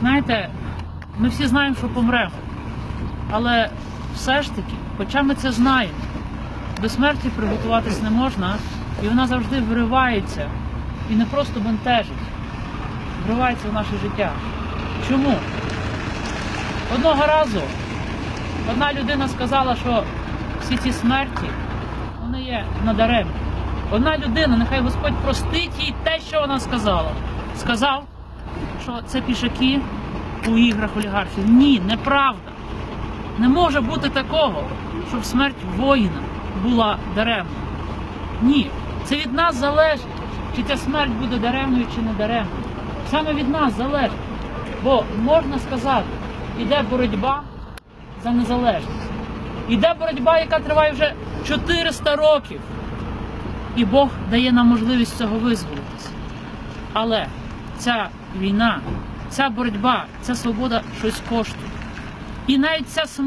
Знаєте, ми всі знаємо, що помремо. Але все ж таки, хоча ми це знаємо, до смерті приготуватись не можна, і вона завжди вривається і не просто бентежить, вривається в наше життя. Чому? Одного разу одна людина сказала, що всі ці смерті вони є надаремні. Одна людина, нехай Господь простить їй те, що вона сказала. Сказав, що це пішаки у іграх олігархів. Ні, неправда. Не може бути такого, щоб смерть воїна була даремною. Ні, це від нас залежить, чи ця смерть буде даремною чи не даремною. Саме від нас залежить. Бо можна сказати, іде боротьба за незалежність. Іде боротьба, яка триває вже 400 років. І Бог дає нам можливість цього визволитися. Але ця війна, ця боротьба, ця свобода щось коштує. І навіть ця смерть.